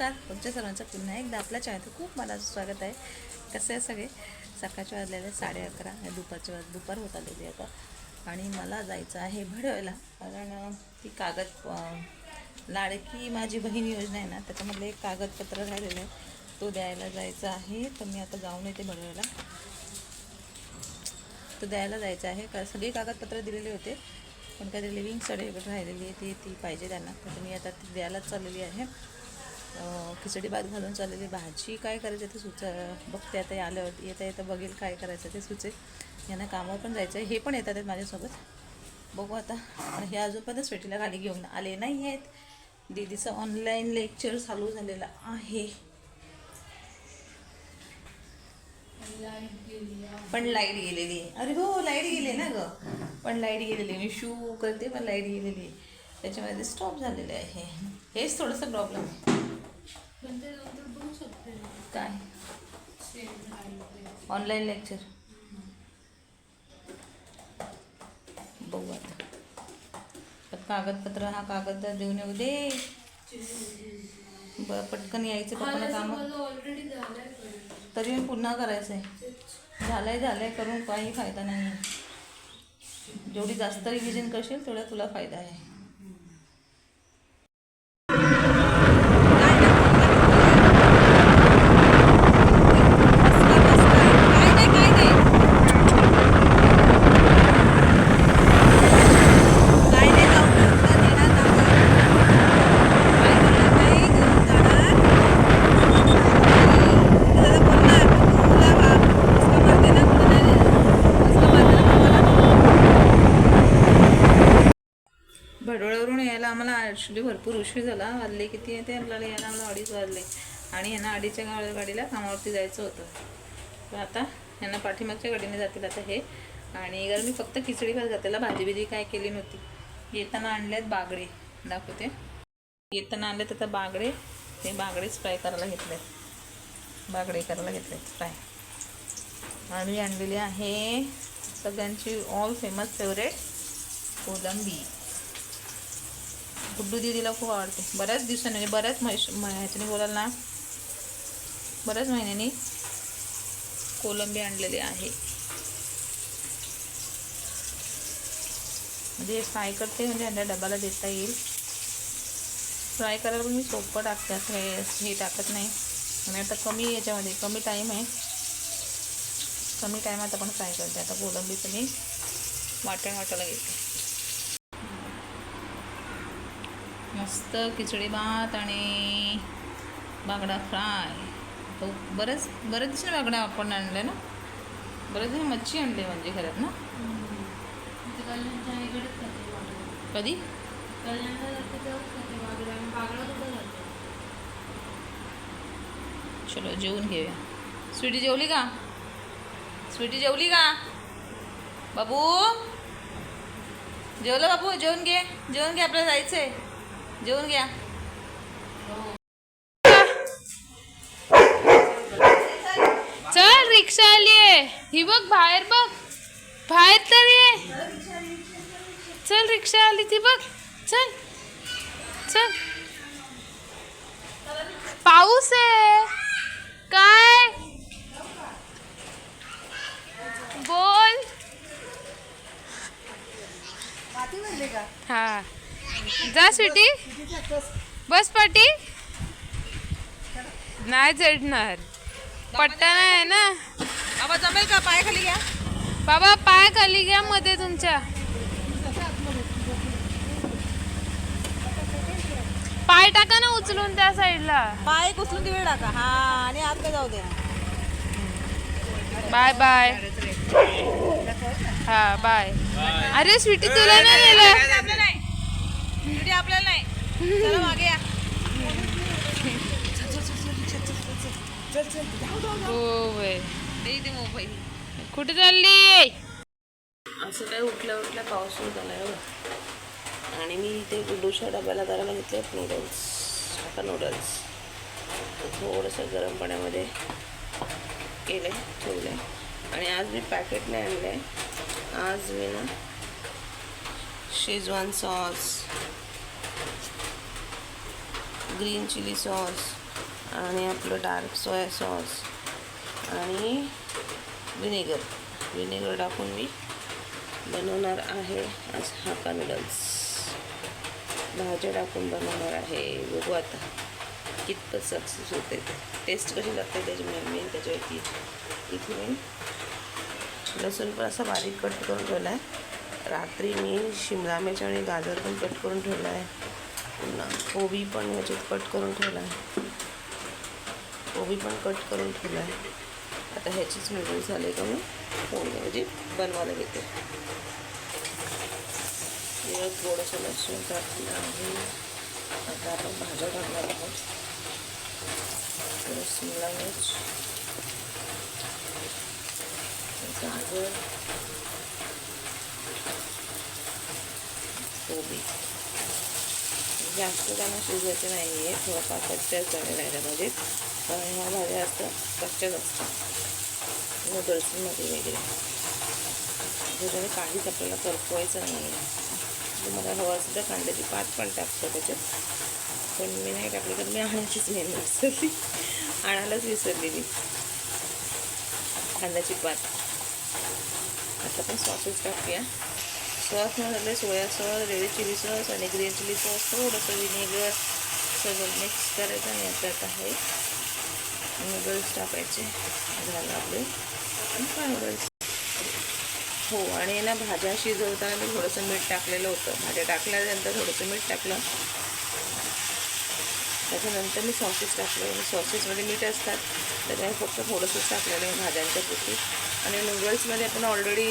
नमस्कार. तुमच्या सर्वांचं पुन्हा एकदा आपल्या चॅनल खूप मला स्वागत आहे. कसे आहे सगळे? सकाळचे वाजलेले साडे अकरा. दुपारचे वाज दुपार होत आलेली आता. आणि मला जायचं आहे भडवायला. कारण ती कागद लाडकी माझी बहीण योजना आहे ना त्याच्यामधलं एक कागदपत्र राहिलेलं आहे. तो द्यायला जायचं आहे. तर मी आता जाऊन येते भडवायला. तो द्यायला जायचं आहे. का सगळी कागदपत्र दिलेली होते. पण काही लिव्हिंग सर्टिफिकेट राहिलेली आहे ती ती पाहिजे त्यांना. तर मी आता ती द्यायलाच चाललेली आहे. खिचडी भात घालून चाललेली भाजी काय करायचं ते सुच बघते आता आल्यावर येता येतं बघेल काय करायचं ते सुचेल. यांना कामावर पण जायचं आहे हे पण येतात आहेत माझ्यासोबत. बघू आता. आणि हे अजूनपर्यंत स्वेटीला खाली घेऊन आले नाही आहेत. दीदीचं ऑनलाईन लेक्चर चालू झालेलं आहे. पण लाइट गेलेली आहे. अरे हो लाइट गेली ना ग. पण लाइट गेलेली मी शू करते पण लाइट गेलेली आहे. त्याच्यामध्ये स्टॉप झालेले आहे. हेच थोडंसं प्रॉब्लेम आहे. काय? ऑनलाईन लेक्चर बघू आता. कागदपत्र हा कागद देऊन येऊ दे. बरं पटकन यायचं हा, पप्पाला कामं? तरी मी पुन्हा करायचं आहे झालंय झालंय करून काही फायदा नाही आहे जेवढी जास्त रिव्हिजन करशील तेवढा तुला फायदा आहे. ॲक्च्युली भरपूर उशीर झाला. वाजले किती आहे ते आपल्याला यांना आम्हाला अडीच वाजले. आणि यांना अडीच्या गाव गाडीला कामावरती जायचं होतं. तर आता यांना पाठीमागच्या गाडीने जातील आता हे. आणि जर मी फक्त खिचडी भात घातलेला. भाजी बिजी काय केली नव्हती. येताना आणल्यात बागडे. दाखवते. येताना आणले आता बागडे. ते बागडेच फ्राय करायला घेतलेत. बागडे करायला घेतलेत. फ्राय आणि आणलेली आहे सगळ्यांची ऑल फेमस फेवरेट कोलंबी. गुड्डू दीदीला खूप आवडते. बऱ्याच दिवसांनी म्हणजे बऱ्याच महिश ह्याच्याने बोलाल ना बऱ्याच महिन्यांनी कोलंबी आणलेली आहे. म्हणजे फ्राय करते म्हणजे यांना डब्याला देता येईल. फ्राय करायला पण मी सोपं टाकते असं हे हे टाकत नाही. आणि आता कमी याच्यामध्ये कमी टाईम आहे. कमी टायमात आपण फ्राय करते आता कोलंबीचं मी वाटण वाटायला घेते. मस्त खिचडी भात आणि बागडा फ्राय. तो बरंच बरेच दिवशी बागडा आपण आणलं ना? बरेच दिवस मच्छी आणली म्हणजे घरात ना. कधी? चलो जेवून घेऊया. स्वीटी जेवली का? स्वीटी जेवली का? बाबू? जेवलं बाबू? जेवून घे जेवून घे आपल्याला जायचंय. जेवून घ्या. चल रिक्षा आली आहे ही बघ बाहेर बघ. बाहेर तर ये. चल रिक्षा आली ती बघ. चल. चल. पाऊस आहे. काय? बोल. हा. जा स्वीटी बस पाटी. नाही चढणार. पट्टा नाही आहे ना. बाबा जमेल का? पाय खाली घ्या. बाबा पाय खाली घ्या मध्ये तुमच्या. पाय टाका ना उचलून त्या साईडला पाय उचलून तिकडे टाका. हा आणि आत काय जाऊ दे बाय बाय. हा बाय. अरे स्वीटी तुला नाही नेलं आपल्याला नाही आपल्याला नाही चला मागे या. मोबाईल. कुठे चालली? असं काय उठल्या उठल्या पाऊस सुरू झाला आहे आणि मी इथे गुड्डूच्या डब्याला करायला घेतले नूडल्स आता नूडल्स थोडंसं गरम पाण्यामध्ये केले ठेवले आणि आज मी पॅकेट नाही आणलं आज मी ना schezwan sauce green chilli sauce आणि आपलं डार्क सोया सॉस आणि विनेगर. विनेगर टाकून मी बनवणार आहे. आज हाका नूडल्स भाज्या टाकून बनवणार आहे. बघू आता कितपत सक्सेस होते. ते टेस्ट कशी लागते त्याच्यामुळे मी त्याच्यावरती इथे मी लसूण पण असा बारीक कट करून ठेवला आहे रात्री मी शिमला मिरची आणि गाजर पण कट करून ठेवला आहे पुन्हा. कोबी पण याच्यात कट करून ठेवला आहे कोबी पण कट करून ठेवला आहे आता ह्याचीच नूडल्स झाले का मी? फोडणी म्हणजे बनवायला घेते. थोडंसं लसूण टाकलं आहे. आता आपण भाज्या टाकणार आहोत. थोडं शिमला गाजर कोबी जास्त त्यांना शिजवायचं नाही आहे थोडाफार कच्च्याच झालेला आहे त्यामध्ये कारण ह्या भाज्या असतात कच्च्याच असतात. नूडल्समध्ये वगैरे. त्याच्याने काहीच आपल्याला करपवायचं नाही आहे तुम्हाला म्हणजे हवं असेल तर कांद्याची पात पण टाकतो त्याच्यात. पण मी नाही टाकली तर मी आणायचीच नाही विसरली. आणायलाच विसरली कांद्याची पात. आता पण सॉसेस टाकूया. सॉस झाले soya sauce red chilli sauce आणि ग्रीन चिली सॉस थोडंसं विनेगर सगळं मिक्स करायचं आणि त्यात आहे नूडल्स टाकायचे झालं आपले आणि नूडल्स हो आणि ना भाज्या शिजवताना मी थोडंसं मीठ टाकलेलं होतं भाज्या टाकल्यानंतर थोडंसं मीठ टाकलं त्याच्यानंतर मी सॉसेस टाकले आणि सॉसेसमध्ये मीठ असतात त्याच्यामुळे फक्त थोडंसंच टाकलेलं आहे भाज्यांच्या पुरती आणि नूडल्समध्ये आपण ऑलरेडी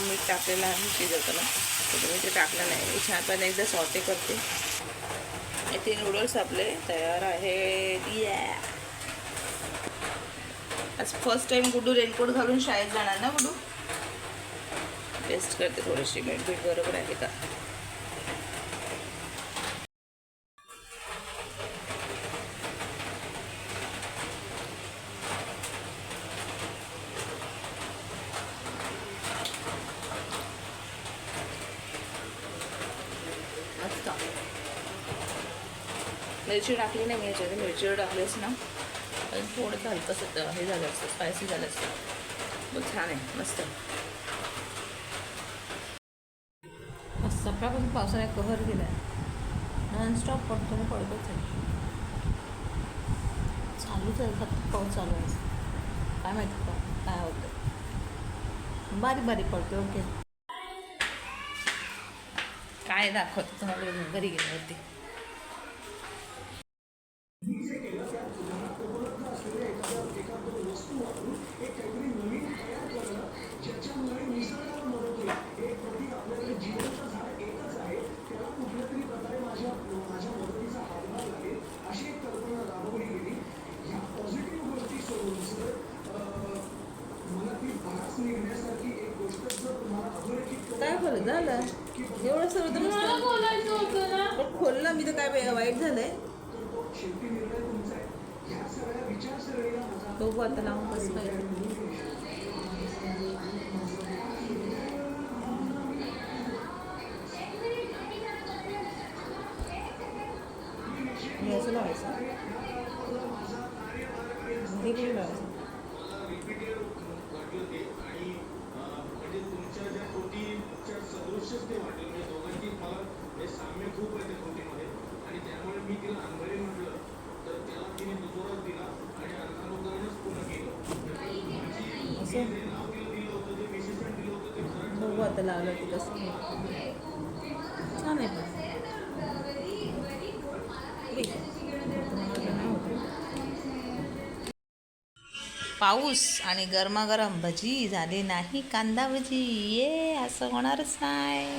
मीठ टाकलेलं आहे शिजवताना. तर मी ते टाकलं नाही. मी छानपणे एकदा सॉटे करते. इथे नूडल्स आपले तयार आहेत. या आज फर्स्ट टाइम गुडू रेनकोट घालून शाळेत जाणार ना गुडू? टेस्ट करते थोडीशी. मीठ बरोबर आहे का? मस्त मिरची टाकली नाही मी याच्यात. मिरची टाकलीस ना. पण थोडंसं हलकंसं हे झालं असतं. स्पायसी झालं असतं. पण छान आहे. मस्त. आज सकाळपासून पावसाने कहर गेला नॉनस्टॉप पडतो ना पडतोच आहे. चालूच आहे सतत पाऊस चालू आहे. काय माहिती का काय होतं बारीक बारीक पडतो ओके. काय दाखवतं तुम्हाला? घरी गेल्यावरती काय बोल झालं? एवढं सर्व तर मला नुसतं- बोलायचं होतं ना. पण खोललं मी तर काय वाईट झालंय. बघू आता लावून काय मी असं लावायचं? हे लावायचं. लावलं की कसं छान आहे पण. पाऊस आणि गरमागरम भजी झाली नाही कांदा भजी. ये असं होणारच नाही.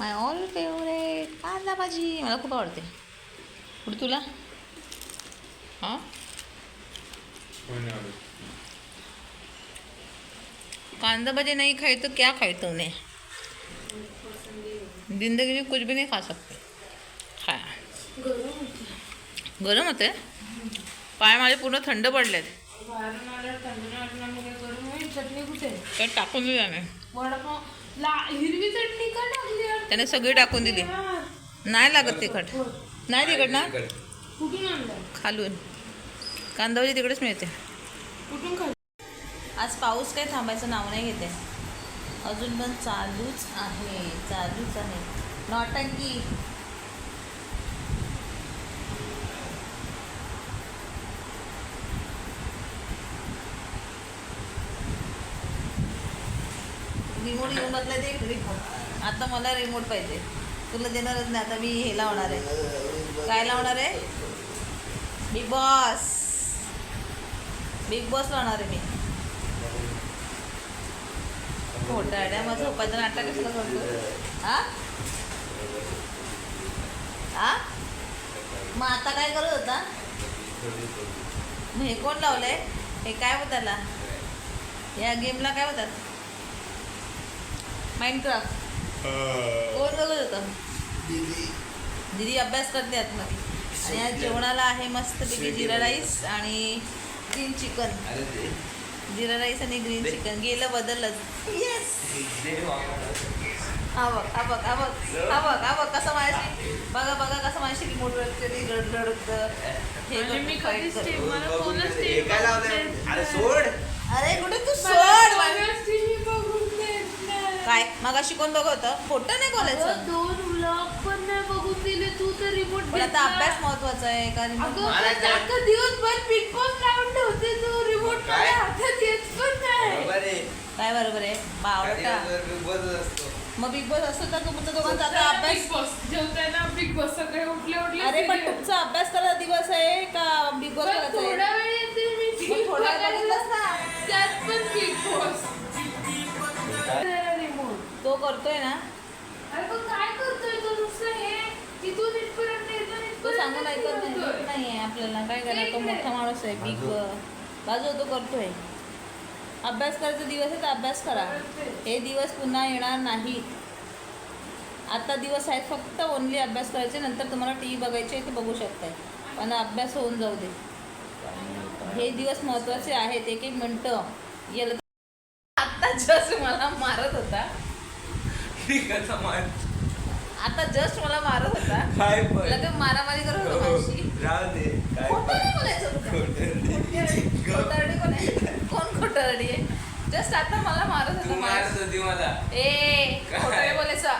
माय ऑल फेवरेट कांदा भाजी. मला खूप आवडते. कुठे तुला? हां? कांदा भाजी नहीं खाई तो क्या खाई तूने जिंदगी में कुछ भी नहीं खा सकते. खाया गरम होते. पाय माझे पूर्ण थंड पडलेत. तर टाकून दिली आम्ही? त्याने सगळी टाकून दिली. नाही लागत तिखट. नाही तिखट ना? खालून. कांदावली तिकडेच मिळते. कुठून खाली आज पाऊस काही थांबायचं नाव नाही घेते. अजून पण चालूच आहे चालूच आहे. नॉटंकी रिमोट e. घेऊन बसला ते? रिमोट आता मला रिमोट पाहिजे. तुला देणारच नाही आता मी हे लावणार आहे. काय लावणार आहे? बिग बॉस बिग बॉस लावणार आहे मी. हो, खोटाड्या मग झोपायचं नाटक कशाला करतो? हा हा मग आता काय करत होता? मग हे कोण लावलंय? हे काय होताला त्याला या गेमला काय होतात माइंडक्राफ्ट कोण बघत होतं? दिदी अभ्यास करते आतमध्ये. आणि आज जेवणाला आहे मस्त पैकी जिरा राईस आणि ग्रीन चिकन. जिरा राईस आणि ग्रीन चिकन. गेलं बदललंच. येस बघ बघ बघ हा बघ हा बघ कसं माझ्याशी? बघा बघा कसं माझ्याशी रिमोट वरती रड रडतं हे आणि मी कधीच. मला लावलंय अरे सोड. अरे कुठे तू सोड कोणच TV बघून देत नाही. काय? मग अशी कोण बघत होतं खोटं नाही बोलायचं. दोन व्लॉग पण नाही बघून दिले. तू तर रिमोट पण आता अभ्यास महत्त्वाचा आहे का अगं remote? मला दिवसभर बिग बॉस लावून ठेवते तू रिमोट काय? माझ्या हातात येत पण नाही. बरोबर आहे. काय बरोबर आहे? बावटा कधी असतो. मग बिग बॉस असतो तर तुमचा दोघांचा आता अभ्यास बिग बॉस जेवताना बिग बॉस सगळे उठले उठले अरे पण serial. तुमचा अभ्यास करायचा दिवस आहे का बिग बॉस पण करायचा आहे? थोडा वेळ येते मी. मग थोडा वेळ ना त्यात पण बिग बॉस तो करतोय ना. अरे पण काय करतोय तो नुसतं हे? इथून इथपर्यंत इथून तो इथपर्यंत सांगून ऐकत नाही. करतोय. नाहीये आपल्याला. काय करायला तो मोठा माणूस आहे. बिग. बाजू तो करतोय. अभ्यास करायचा दिवस आहे तर अभ्यास करा. हे दिवस पुन्हा येणार नाहीत आता दिवस आहेत फक्त ओनली अभ्यास करायचे. नंतर तुम्हाला टी व्ही बघायचे आहे ते बघू शकताय. पण अभ्यास होऊन जाऊ दे. हे दिवस महत्त्वाचे आहेत. एक एक मिनटं. गेलं आता जस्ट मला मारत होता. ठीक आहे समाज आता जस्ट मला मारत होता. काय पण. लगेच मारामारी करत होता माझी राहू दे काय खोटं पण. नाही. बोलायचं होतं. खोटं. खोटारडी कोण आहे? कोण खोटारडी आहे? जस्ट आता मला मारत तू होता. मारत होती मला. ए? खोटं बोलायचं.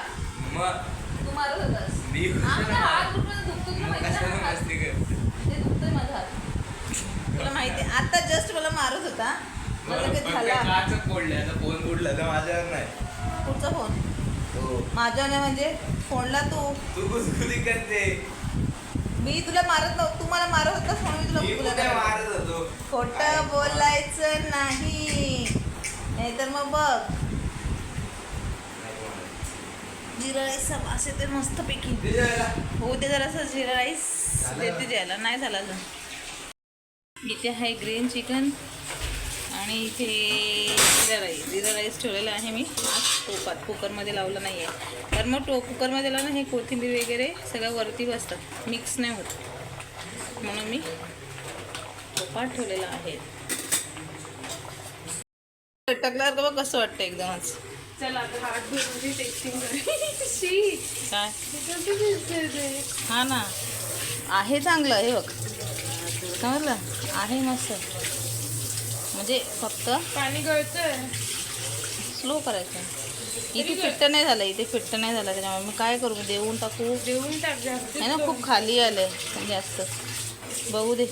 मग तू मारत होतास. मी आमचा हात दुखतो दुखतो तुला माहिती कशाला ना हात- मस्ती करते ते दुखतोय माझा हात. तुला माहिती आता जस्ट मला मारत होता. मला पण झाला? काच फोडले आता फोन कुठला तर माझ्यावर नाही. पुढचा फोन. हो माझ्याने म्हणजे फोनला तू. तू गुजगुजी करते. मी तुला मारत नव्हतं तू मला मारत होतास म्हणून मी तुला मी तुला कुठे मारत होतो? खोटं बोलायचं नाही. नाहीतर मग बघ. जिरा राईस वास येते मस्तपैकी हो ते जरासं जिरा राईस. झालं? देते द्यायला नाही झाला अजून. इथे आहे ग्रीन चिकन. आणि इथे जिरा राईस जिरा राईस ठेवलेला आहे मी. आज टोपात कुकरमध्ये लावलं नाही आहे तर मग टो कुकरमध्ये लावलं हे कोथिंबीर वगैरे सगळं वरती बसतात मिक्स नाही होत. म्हणून मी टोपात ठेवलेला आहे. टकल्यावर बघ कसं वाटतं एकदमच चल आता हात धुवून टेस्टिंग शी! काय? कसं दिसतंय ते? हा ना. आहे चांगलं हे बघ. समजलं? आहे मस्त. म्हणजे फक्त पाणी गळतंय. स्लो करायचं. इथे फिट्ट नाही झालं इथे फिट्ट नाही झालं त्याच्यामुळे मी काय करू? देऊन टाकू? देऊन टाक आहे ना खूप खाली आलं जास्त. बघू दे.